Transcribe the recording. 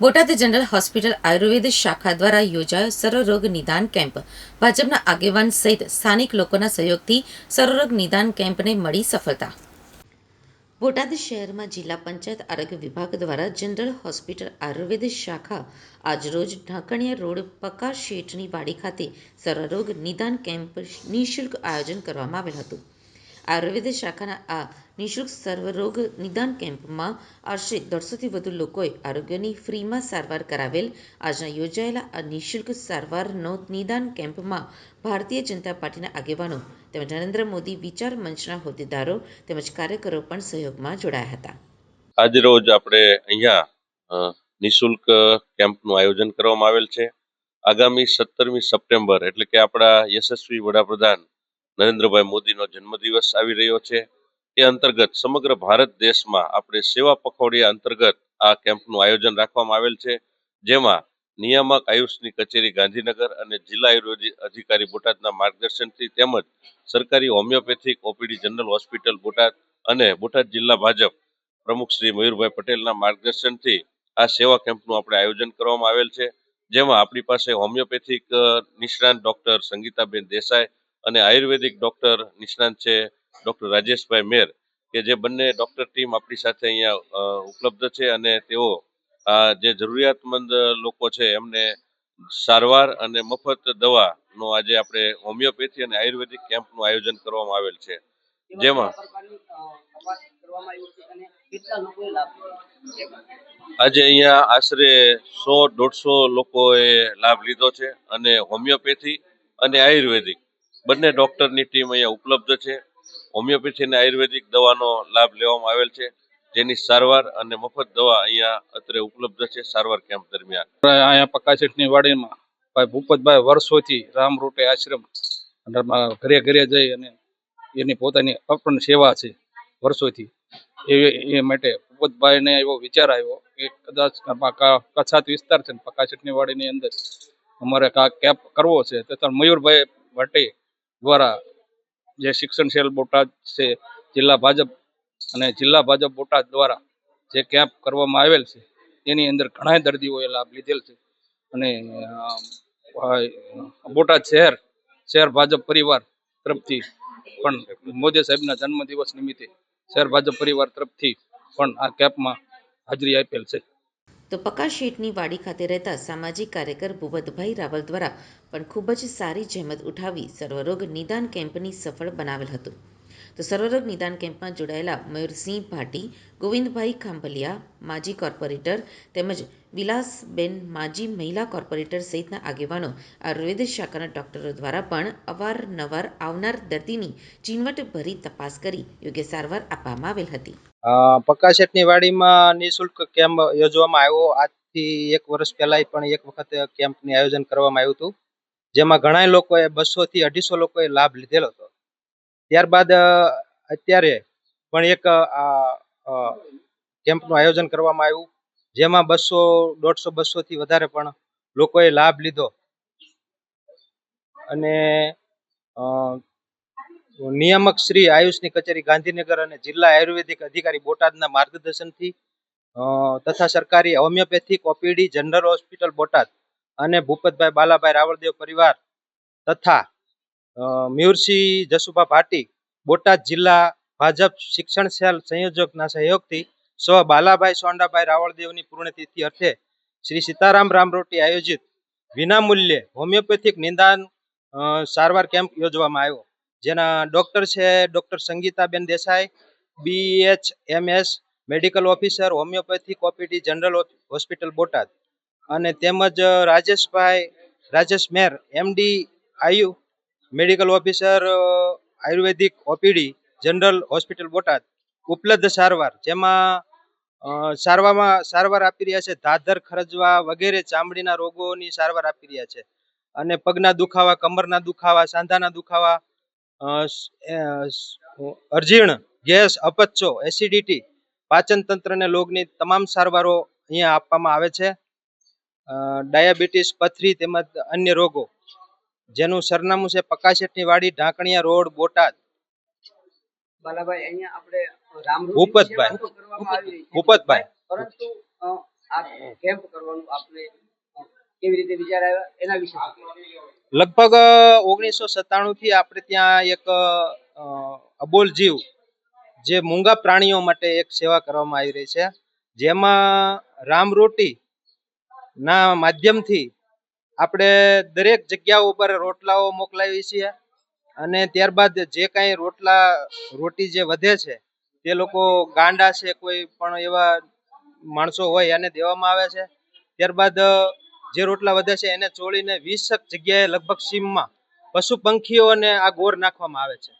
Botad general hospital Ayurveda શાખા દ્વારા યોજાયો સર્વરોગ નિદાન કેમ્પ. ભાજપના આગેવાન સહિત સ્થાનિક લોકોના સહયોગથી સર્વરોગ નિદાન કેમ્પને મળી સફળતા. બોટાદ શહેરમાં જિલ્લા પંચાયત આરોગ્ય વિભાગ દ્વારા જનરલ હોસ્પિટલ આયુર્વેદ શાખા આજરોજ ઢાંકણિયા રોડ પકા શેઠની વાડી ખાતે સર્વરોગ નિદાન કેમ્પ નિઃશુલ્ક આયોજન કરવામાં આવેલ હતું. આયુર્વેદ શાખાના આ નિઃશુલ્ક સર્વરોગ નિદાન કેમ્પમાં આશરે દોઢસોથી વધુ લોકોએ આરોગ્યની ફ્રીમાં સારવાર કરાવેલ. આજના યોજાયેલા આ નિઃશુલ્ક સારવારનો નિદાન કેમ્પમાં ભારતીય જનતા પાર્ટીના આગેવાનો તેમજ નરેન્દ્ર મોદી વિચાર મંચના હોદ્દેદારો તેમજ કાર્યકરો પણ સહયોગમાં જોડાયા હતા. આજ રોજ આપણે અહીંયા નિઃશુલ્ક કેમ્પનું આયોજન કરવામાં આવેલ છે. આગામી સત્તરમી સપ્ટેમ્બર એટલે કે આપણા યશસ્વી વડાપ્રધાન નરેન્દ્રભાઈ મોદીનો જન્મદિવસ આવી રહ્યો છે. એ અંતર્ગત સમગ્ર ભારત દેશમાં આપણે સેવા પખવાડિયા અંતર્ગત આ કેમ્પનું આયોજન રાખવામાં આવેલ છે. જેમાં નિયામક આયુષની કચેરી ગાંધીનગર અને જિલ્લા આયુર્વેદિક અધિકારી બોટાદના માર્ગદર્શનથી તેમજ સરકારી homeopathic OPD general hospital Botad અને બોટાદ જિલ્લા ભાજપ પ્રમુખ શ્રી મયુરભાઈ પટેલના માર્ગદર્શનથી આ સેવા કેમ્પનું આપણે આયોજન કરવામાં આવેલ છે. જેમાં આપણી પાસે હોમિયોપેથિક નિષ્ણાંત ડોક્ટર સંગીતાબેન દેસાઈ અને આયુર્વેદિક ડોક્ટર નિષ્ણાંત છે, ડોક્ટર રાજેશભાઈ મેર, કે જે બંને ડોક્ટર ટીમ આપણી સાથે અહીંયા ઉપલબ્ધ છે અને તેઓ આ જે જરૂરિયાતમંદ લોકો છે એમને સારવાર અને મફત દવાનો આજે આપણે હોમિયોપેથી અને આયુર્વેદિક કેમ્પનું આયોજન કરવામાં આવેલ છે. જેમાં આજે અહીંયા આશરે સો દોઢસો લોકોએ લાભ લીધો છે અને હોમિયોપેથી અને આયુર્વેદિક બંને ડોક્ટરની ટીમ અહીંયા ઉપલબ્ધ છે. હોમિયોપેથી અને આયુર્વેદિક દવાનો લાભ લેવામાં આવેલ છે. જેની સારવાર અને મફત દવા અહીંયા અત્રે ઉપલબ્ધ છે સારવાર કેમ્પ દરમિયાન. અહીંયા પકાશેઠની વાડીમાં ભાઈ ભૂપતભાઈ વર્ષોથી રામ રૂટે આશ્રમ અને ઘરે ઘરે જઈ અને એની પોતાની અર્પણ સેવા છે વર્ષોથી. એ એ માટે ભૂપતભાઈને એવો વિચાર આવ્યો કે કદાચ કચ્છાત વિસ્તાર છે ને પકાશેઠની વાડીની અંદર અમારે કા કેમ્પ કરવો છે તો મયુરભાઈ ભટ્ટી દ્વારા જે શિક્ષણ સેલ બોટાદ છે, જિલ્લા ભાજપ અને જિલ્લા ભાજપ બોટાદ દ્વારા જે કેમ્પ કરવામાં આવેલ છે, એની અંદર ઘણા દર્દીઓએ લાભ લીધેલ છે. અને બોટાદ શહેર શહેર ભાજપ પરિવાર તરફથી પણ મોદી સાહેબના જન્મદિવસ નિમિત્તે શહેર ભાજપ પરિવાર તરફથી પણ આ કેમ્પમાં હાજરી આપેલ છે. તો પકા શેઠની વાડી ખાતે રહેતા સામાજિક કાર્યકર ભૂપતભાઈ રાવલ દ્વારા પણ ખૂબ જ સારી જહેમત ઉઠાવી સર્વરોગ નિદાન કેમ્પની સફળ બનાવેલ હતું. તો સર્વરોગ નિદાન કેમ્પમાં જોડાયેલા મયુરસિંહ ભાટી, ગોવિંદભાઈ ખાંભલિયા, માજી કોર્પોરેટર તેમજ વિલાસબેન માજી મહિલા કોર્પોરેટર સહિતના આગેવાનો આયુર્વેદ શાખાના ડોક્ટરો દ્વારા પણ અવારનવાર આવનાર દર્દીની ચીનવટભરી તપાસ કરી યોગ્ય સારવાર આપવામાં આવેલ હતી. અ, પક્કાશેઠની વાડીમાં નિઃશુલ્ક કેમ્પ યોજવામાં આવ્યો. આજથી એક વર્ષ પહેલાંય પણ એક વખત કેમ્પનું આયોજન કરવામાં આવ્યું હતું. જેમાં ઘણા લોકોએ બસો થી અઢીસો લોકોએ લાભ લીધેલો હતો. ત્યારબાદ અત્યારે પણ એક કેમ્પનું આયોજન કરવામાં આવ્યું. જેમાં બસો દોઢસો બસો થી વધારે પણ લોકોએ લાભ લીધો. અને નિયામક શ્રી આયુષની કચેરી ગાંધીનગર અને જિલ્લા આયુર્વેદિક અધિકારી બોટાદના માર્ગદર્શનથી તથા સરકારી homeopathic, OPD, general hospital Botad અને ભૂપતભાઈ બાલાભાઈ રાવળદેવ પરિવાર તથા મ્યુરસિંહ જસુભા ભાટી બોટાદ જિલ્લા ભાજપ શિક્ષણ સેલ સંયોજકના સહયોગથી સ્વ બાલાભાઈ સોંડાભાઈ રાવળદેવની પૂર્ણતિથિ અર્થે શ્રી સીતારામ રામરોટી આયોજિત વિનામૂલ્યે હોમિયોપેથિક નિદાન સારવાર કેમ્પ યોજવામાં આવ્યો. જેના ડોક્ટર છે doctor Sangitaben Desai BH MS medical officer homeopathic OPD general hospital Botad. અને તેમજ Rajeshbhai, Rajesh Mer MD Ayu medical officer ayurvedic OPD general hospital Botad. ઉપલબ્ધ સારવાર, જેમાં સારવારમાં સારવાર આપી રહ્યા છે, ધાધર, ખરજવા વગેરે ચામડીના રોગોની સારવાર આપી રહ્યા છે. અને પગના દુખાવા, કમરના દુખાવા, સાંધાના દુખાવા અરજીર્ણ ગેસ અપચો એસિડિટી પાચન તંત્રને લોગની તમામ સારવારો અહીંયા આપવામાં આવે છે ડાયાબિટીસ પથરી તેમજ અન્ય રોગો જેનું સરનામું છે પકાશેટની વાડી ઢાંકણિયા રોડ બોટાદ બાલાભાઈ અહીંયા આપણે ભૂપતભાઈ. ભૂપતભાઈ. પરંતુ આ કેમ્પ કરવાનું આપને કેવી રીતે વિચાર આવ્યા એના વિશે શું કહેશો? લગભગ ઓગણીસો સત્તાણું થી આપણે ત્યાં એક અબોલ જીવ, જે મૂંગા પ્રાણીઓ માટે એક સેવા કરવામાં આવી રહી છે. જેમાં રામરોટી ના માધ્યમથી આપણે દરેક જગ્યા ઉપર રોટલાઓ મોકલાવીએ છીએ અને ત્યારબાદ જે કાંઈ રોટલા, રોટી જે વધે છે, તે લોકો ગાંડા છે, કોઈ પણ એવા માણસો હોય એને દેવામાં આવે છે. ત્યારબાદ જે રોટલા વધે છે એને ચોળીને વીસ જગ્યાએ લગભગ સીમમાં પશુ પંખીઓને આ ગોર નાખવામાં આવે છે.